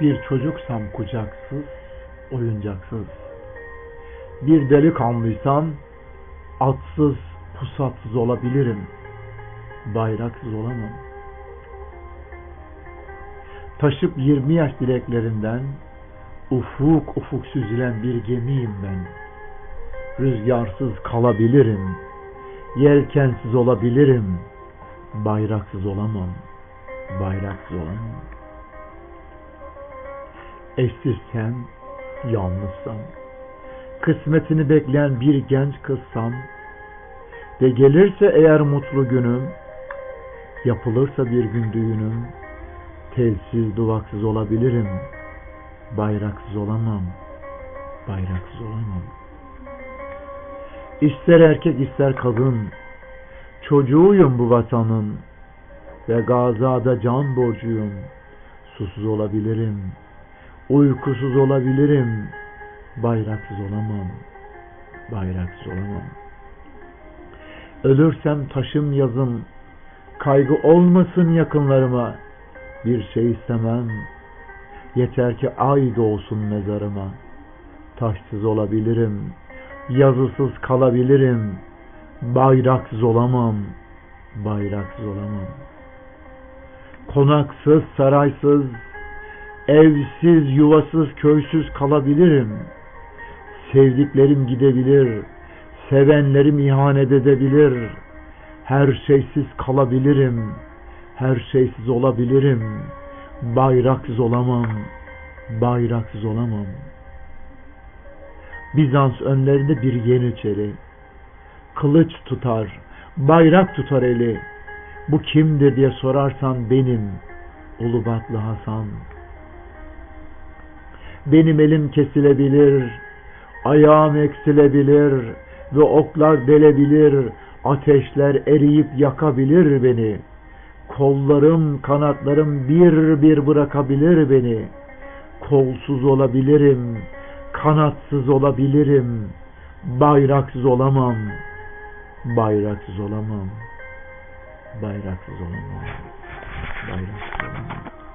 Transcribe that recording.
Bir çocuksam kucaksız, oyuncaksız. Bir delikanlıysam atsız, pusatsız olabilirim. Bayraksız olamam. Taşıp 20 yaş dileklerinden ufuk ufuk süzülen bir gemiyim ben. Rüzgarsız kalabilirim. Yelkensiz olabilirim. Bayraksız olamam. Bayraksız olamam. Eşsizsem, yalnızsam, kısmetini bekleyen bir genç kızsam ve gelirse eğer mutlu günüm, yapılırsa bir gün düğünüm, telsiz duvaksız olabilirim, bayraksız olamam, bayraksız olamam. İster erkek ister kadın, çocuğuyum bu vatanın ve gazada can borcuyum, susuz olabilirim, uykusuz olabilirim, bayraksız olamam, bayraksız olamam. Ölürsem taşım yazım, kaygı olmasın yakınlarıma, bir şey istemem, yeter ki ay doğsun mezarıma, taşsız olabilirim, yazısız kalabilirim, bayraksız olamam, bayraksız olamam. Konaksız, saraysız, evsiz, yuvasız, köysüz kalabilirim. Sevdiklerim gidebilir, sevenlerim ihanet edebilir. Her şeysiz kalabilirim, her şeysiz olabilirim. Bayraksız olamam, bayraksız olamam. Bizans önlerinde bir yeniçeri, kılıç tutar, bayrak tutar eli. Bu kimdir diye sorarsan benim, Ulubatlı Hasan. Benim elim kesilebilir, ayağım eksilebilir ve oklar delebilir, ateşler eriyip yakabilir beni. Kollarım, kanatlarım bir bir bırakabilir beni. Kolsuz olabilirim, kanatsız olabilirim, bayraksız olamam, bayraksız olamam, bayraksız olamam, bayraksız olamam.